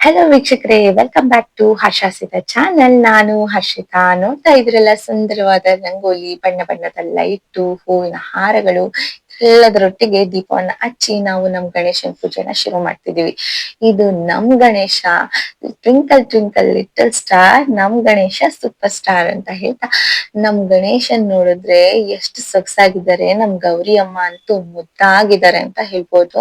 Hello ವೀಕ್ಷಕರೇ. Welcome back to Harshasita channel ನಾನು ಹರ್ಷಿತಾ ನೋಡ್ತಾ ಇದ್ರೆಲ್ಲ ಸುಂದರವಾದ ರಂಗೋಲಿ, ಬಣ್ಣ ಬಣ್ಣದ ಲೈಟು ಹೂವಿನ ಹಾರಗಳು, ಎಲ್ಲದರೊಟ್ಟಿಗೆ ದೀಪವನ್ನ ಹಚ್ಚಿ ನಾವು ನಮ್ ಗಣೇಶನ ಪೂಜೆನ ಶುರು ಮಾಡ್ತಿದೀವಿ ಇದು ನಮ್ Ganesha twinkle twinkle little star ನಮ್ ಗಣೇಶ ಸೂಪರ್ ಸ್ಟಾರ್ ಅಂತ ಹೇಳ್ತಾ, ನಮ್ ಗಣೇಶನ್ ನೋಡಿದ್ರೆ ಎಷ್ಟು ಸೊಗಸಾಗಿದ್ದಾರೆ, ನಮ್ ಗೌರಿ ಅಮ್ಮ ಅಂತೂ ಮುದ್ದಾಗಿದ್ದಾರೆ ಅಂತ ಹೇಳ್ಬೋದು.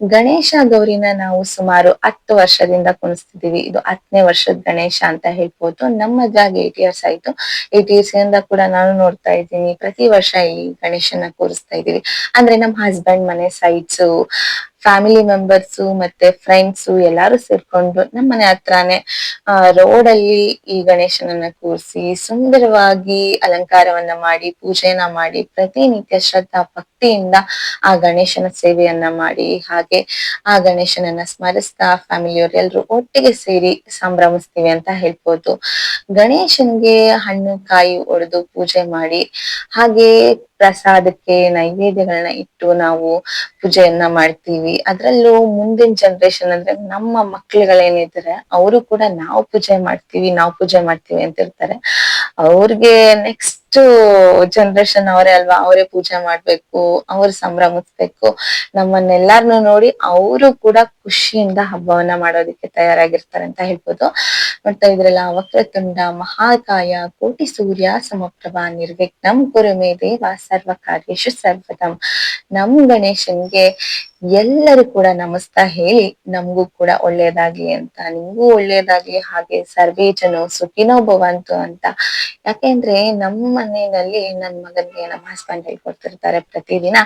ಗಣೇಶ ಗೌರಿನ ನಾವು ಸುಮಾರು ಹತ್ತು ವರ್ಷದಿಂದ ಕುಣಿಸ್ತಿದೀವಿ ಇದು ಹತ್ತನೇ ವರ್ಷದ ಗಣೇಶ ಅಂತ ಹೇಳ್ಬೋದು. ನಮ್ಮ ಜಾಗ ಏಟ್ ಇಯರ್ಸ್ ಆಯ್ತು ಏಟ್ ಇಯರ್ಸ್ ಇಂದ ಕೂಡ ನಾನು ನೋಡ್ತಾ ಇದ್ದೀನಿ. ಪ್ರತಿ ವರ್ಷ ಈ ಗಣೇಶನ ಕೂರಿಸ್ತಾ ಇದೀವಿ ಅಂದ್ರೆ ನಮ್ಮ ಹಸ್ಬೆಂಡ್ ಮನೆ ಸೈಡ್ಸ್ ಫ್ಯಾಮಿಲಿ ಮೆಂಬರ್ಸ್ ಮತ್ತೆ ಫ್ರೆಂಡ್ಸ್ ಎಲ್ಲಾರು ಸೇರ್ಕೊಂಡು ನಮ್ಮ ಮನೆ ಹತ್ರಾನೇ ರೋಡ್ ಅಲ್ಲಿ ಈ ಗಣೇಶನನ್ನ ಕೂರಿಸಿ ಸುಂದರವಾಗಿ ಅಲಂಕಾರವನ್ನ ಮಾಡಿ, ಪೂಜೆಯನ್ನ ಮಾಡಿ, ಪ್ರತಿನಿತ್ಯ ಶ್ರದ್ಧಾ ಭಕ್ತಿಯಿಂದ ಆ ಗಣೇಶನ ಸೇವೆಯನ್ನ ಮಾಡಿ, ಹಾಗೆ ಆ ಗಣೇಶನನ್ನ ಸ್ಮರಿಸ್ತಾ ಫ್ಯಾಮಿಲಿಯವರೆಲ್ಲರೂ ಒಟ್ಟಿಗೆ ಸೇರಿ ಸಂಭ್ರಮಿಸ್ತೀವಿ ಅಂತ ಹೇಳ್ಬೋದು. ಗಣೇಶನ್ಗೆ ಹಣ್ಣು ಕಾಯಿ ಒಡೆದು ಪೂಜೆ ಮಾಡಿ, ಹಾಗೆ ಪ್ರಸಾದಕ್ಕೆ ನೈವೇದ್ಯಗಳನ್ನ ಇಟ್ಟು ನಾವು ಪೂಜೆಯನ್ನ ಮಾಡ್ತೀವಿ. ಅದ್ರಲ್ಲೂ ಮುಂದಿನ ಜನರೇಷನ್ ಅಂದ್ರೆ ನಮ್ಮ ಮಕ್ಳುಗಳೇನಿದ್ದಾರೆ ಅವರು ಕೂಡ ನಾವು ಪೂಜೆ ಮಾಡ್ತೀವಿ, ನಾವು ಪೂಜೆ ಮಾಡ್ತೀವಿ ಅಂತ ಇರ್ತಾರೆ ಅವ್ರಿಗೆ ನೆಕ್ಸ್ಟ್ ಜನರೇಷನ್ ಅವರೇ ಅಲ್ವಾ, ಅವರೇ ಪೂಜೆ ಮಾಡ್ಬೇಕು, ಅವ್ರ ಸಂಭ್ರಮಿಸ್ಬೇಕು ನಮ್ಮನ್ನೆಲ್ಲಾರ್ನು ನೋಡಿ ಅವರು ಕೂಡ ಖುಷಿಯಿಂದ ಹಬ್ಬವನ್ನ ಮಾಡೋದಕ್ಕೆ ತಯಾರಾಗಿರ್ತಾರೆ ಅಂತ ಹೇಳ್ಬೋದು. ನೋಡ್ತಾ ಇದ್ರಲ್ಲ, ವಕ್ರತುಂಡ, ಮಹಾಕಾಯ, ಕೋಟಿ ಸೂರ್ಯ, ಸಮಪ್ರಭಾ, ನಿರ್ವಿಘ್ನಂ ಗುರುಮೆ ದೇವ, ಸರ್ವ ಕಾರ್ಯೇಶು ಸರ್ವದಂ. ನಮ್ ಗಣೇಶನ್ಗೆ ಎಲ್ಲರೂ ಕೂಡ ನಮಸ್ತಾ ಹೇಳಿ, ನಮಗೂ ಕೂಡ ಒಳ್ಳೇದಾಗ್ಲಿ ಅಂತ, ನಿಮ್ಗೂ ಒಳ್ಳೇದಾಗ್ಲಿ, ಹಾಗೆ ಸರ್ವೇ ಜನ ಸುಖಿನೋ ಭವಂತು ಅಂತ. ಯಾಕೆಂದ್ರೆ ನಮ್ಮ ಮನೆಯಲ್ಲಿ ನನ್ ಮಗನ್ಗೆ ನಮ್ಮ ಹಸ್ಬೆಂಡ್ ಹೇಳ್ಕೊಡ್ತಿರ್ತಾರೆ ಪ್ರತಿದಿನ.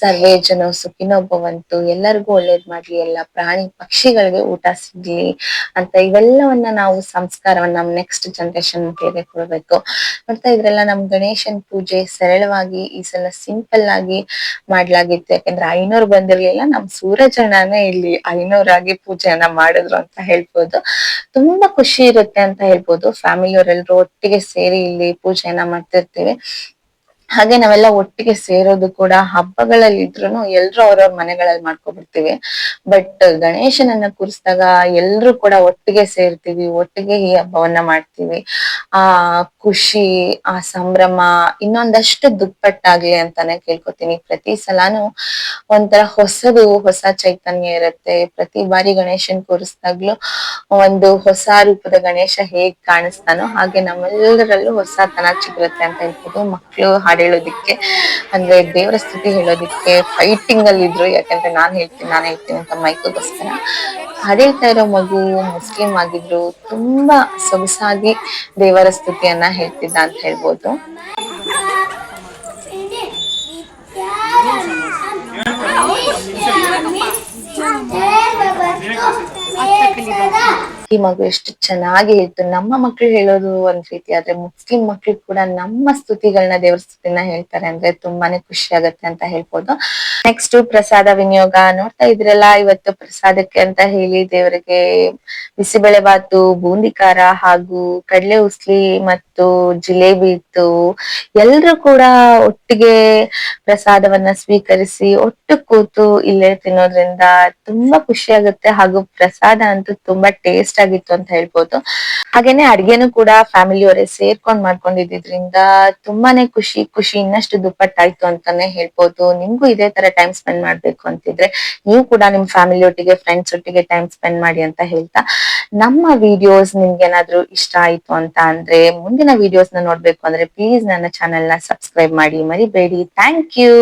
ಸರ್ವೇ ಜನ ಸುಖಿನೋ ಭವಂತು. ಎಲ್ಲರಿಗೂ ಒಳ್ಳೇದ್ ಮಾಡ್ಲಿ, ಎಲ್ಲ ಪ್ರಾಣಿ ಪಕ್ಷಿಗಳಿಗೆ ಊಟ ಸಿಗ್ಲಿ ಅಂತ ಇವೆಲ್ಲವನ್ನ ನಾವು ಸಂಸ್ಕಾರವನ್ನ ನಮ್ ನೆಕ್ಸ್ಟ್ ಜನರೇಷನ್ ಕೈಗೆ ಕೊಡ್ಬೇಕು. ನೋಡ್ತಾ ಇದ್ರೆಲ್ಲ, ನಮ್ ಗಣೇಶನ್ ಪೂಜೆ ಸರಳವಾಗಿ, ಈ ಸಲ ಸಿಂಪಲ್ ಆಗಿ ಮಾಡ್ಲಾಗಿತ್ತು. ಯಾಕಂದ್ರೆ ಐನೂರು ಬಂದಿರ್ಲಿಲ್ಲ, ನಮ್ ಸೂರಜಣ್ಣನೇ ಇಲ್ಲಿ ಐನೂರಾಗಿ ಪೂಜೆಯನ್ನ ಮಾಡಿದ್ರು ಅಂತ ಹೇಳ್ಬೋದು. ತುಂಬಾ ಖುಷಿ ಇರುತ್ತೆ ಅಂತ ಹೇಳ್ಬೋದು. ಫ್ಯಾಮಿಲಿಯವರೆಲ್ಲರೂ ಒಟ್ಟಿಗೆ ಸೇರಿ ಇಲ್ಲಿ ಪೂಜೆಯನ್ನ ಮಾಡ್ತಿರ್ತೀವಿ. ಹಾಗೆ ನಾವೆಲ್ಲ ಒಟ್ಟಿಗೆ ಸೇರೋದು ಕೂಡ ಹಬ್ಬಗಳಲ್ಲಿ ಇದ್ರೂನು ಎಲ್ರು ಅವ್ರವ್ರ ಮನೆಗಳಲ್ಲಿ ಮಾಡ್ಕೊಬಿಡ್ತೀವಿ. ಬಟ್ ಗಣೇಶನನ್ನ ಕೂರಿಸಿದಾಗ ಎಲ್ರು ಕೂಡ ಒಟ್ಟಿಗೆ ಸೇರ್ತೀವಿ, ಒಟ್ಟಿಗೆ ಈ ಹಬ್ಬವನ್ನ ಮಾಡ್ತೀವಿ. ಆ ಖುಷಿ, ಆ ಸಂಭ್ರಮ, ಇನ್ನೊಂದಷ್ಟು ದುಪ್ಪಟ್ಟಾಗ್ಲಿ ಅಂತಾನೆ ಕೇಳ್ಕೊತೀನಿ. ಪ್ರತಿ ಸಲಾನು ಒಂಥರ ಹೊಸದು ಹೊಸ ಚೈತನ್ಯ ಇರುತ್ತೆ. ಪ್ರತಿ ಬಾರಿ ಗಣೇಶನ್ ಕೂರಿಸಿದಾಗ್ಲೂ ಒಂದು ಹೊಸ ರೂಪದ ಗಣೇಶ ಹೇಗ್ ಕಾಣಿಸ್ತಾನೋ ಹಾಗೆ ನಮ್ಮೆಲ್ಲರಲ್ಲೂ ಹೊಸತನ ಚಿಗುರುತ್ತೆ ಅಂತ ಹೇಳ್ಬೋದು. ಮಕ್ಳು ಹಾಡು ಹೇಳೋದಿಕ್ಕೆ ಅಂದ್ರೆ ದೇವರ ಸ್ಥಿತಿ ಹೇಳೋದಿಕ್ಕೆ ಫೈಟಿಂಗ್ ಅಲ್ಲಿ ಇದ್ರು ಯಾಕಂದ್ರೆ ನಾನ್ ಹೇಳ್ತೀನಿ ನಾನ್ ಹೇಳ್ತೀನಿ ಅಂತ ಮೈಕೋಸ್ಕರ ಹಾಡೇಳ್ತಾ ಇರೋ ಮಗು ಮುಸ್ಲಿಂ ಆಗಿದ್ರು ತುಂಬಾ ಸೊಗಸಾಗಿ ದೇವರ ಸ್ತುತಿಯನ್ನ ಹೇಳ್ತಿದ್ದ ಅಂತ ಹೇಳ್ಬೋದು. ಈ ಮಗು ಎಷ್ಟು ಚೆನ್ನಾಗಿ ಹೇಳ್ತು. ನಮ್ಮ ಮಕ್ಳು ಹೇಳೋದು ಒಂದ್ ರೀತಿ ಆದ್ರೆ ಮುಸ್ಲಿಂ ಮಕ್ಳು ಕೂಡ ನಮ್ಮ ಸ್ತುತಿಗಳನ್ನ ದೇವ್ರ ಸ್ತುತಿನ ಹೇಳ್ತಾರೆ ಅಂದ್ರೆ ತುಂಬಾನೇ ಖುಷಿ ಆಗತ್ತೆ ಅಂತ ಹೇಳ್ಬೋದು. ನೆಕ್ಸ್ಟ್ ಪ್ರಸಾದ ವಿನಿಯೋಗ ನೋಡ್ತಾ ಇದ್ರಲ್ಲ, ಇವತ್ತು ಪ್ರಸಾದಕ್ಕೆ ಅಂತ ಹೇಳಿ ದೇವರಿಗೆ ಬಿಸಿಬೇಳೆ ಬಾತು, ಬೂಂದಿ ಖಾರ ಹಾಗೂ ಕಡಲೆ ಉಸ್ಲಿ ಮತ್ತು ಜಿಲೇಬಿ ಇತ್ತು. ಎಲ್ರು ಕೂಡ ಒಟ್ಟಿಗೆ ಪ್ರಸಾದವನ್ನ ಸ್ವೀಕರಿಸಿ ಒಟ್ಟು ಕೂತು ಇಲ್ಲೇ ತಿನ್ನೋದ್ರಿಂದ ತುಂಬಾ ಖುಷಿ ಆಗುತ್ತೆ ಹಾಗೂ ಪ್ರಸಾದ ಅಂತೂ ತುಂಬಾ ಟೇಸ್ಟ್ ಆಗಿತ್ತು ಅಂತ ಹೇಳ್ಬೋದು. ಹಾಗೇನೆ ಅಡ್ಗೆನು ಕೂಡ ಫ್ಯಾಮಿಲಿ ಅವರೇ ಸೇರ್ಕೊಂಡ್ ಮಾಡ್ಕೊಂಡಿದ್ರಿಂದ ತುಂಬಾನೇ ಖುಷಿ ಖುಷಿ, ಇನ್ನಷ್ಟು ದುಪ್ಪಟ್ಟಾಯ್ತು ಅಂತಾನೆ ಹೇಳ್ಬೋದು. ನಿಮ್ಗೂ ಇದೇ ತರ ಟೈಮ್ ಸ್ಪೆಂಡ್ ಮಾಡ್ಬೇಕು ಅಂತಿದ್ರೆ ನೀವು ಕೂಡ ನಿಮ್ ಫ್ಯಾಮಿಲಿ ಒಟ್ಟಿಗೆ ಫ್ರೆಂಡ್ಸ್ ಒಟ್ಟಿಗೆ ಟೈಮ್ ಸ್ಪೆಂಡ್ ಮಾಡಿ ಅಂತ ಹೇಳ್ತಾ, ನಮ್ಮ ವಿಡಿಯೋಸ್ ನಿಮ್ಗೆ ಏನಾದ್ರು ಇಷ್ಟ ಆಯ್ತು ಅಂತ ಅಂದ್ರೆ ಮುಂದಿನ ವಿಡಿಯೋಸ್ನ ನೋಡ್ಬೇಕು ಅಂದ್ರೆ ಪ್ಲೀಸ್ ನನ್ನ ಚಾನೆಲ್ನ ಸಬ್ಸ್ಕ್ರೈಬ್ ಮಾಡಿ. ಮರಿಬೇಡಿ. Thank you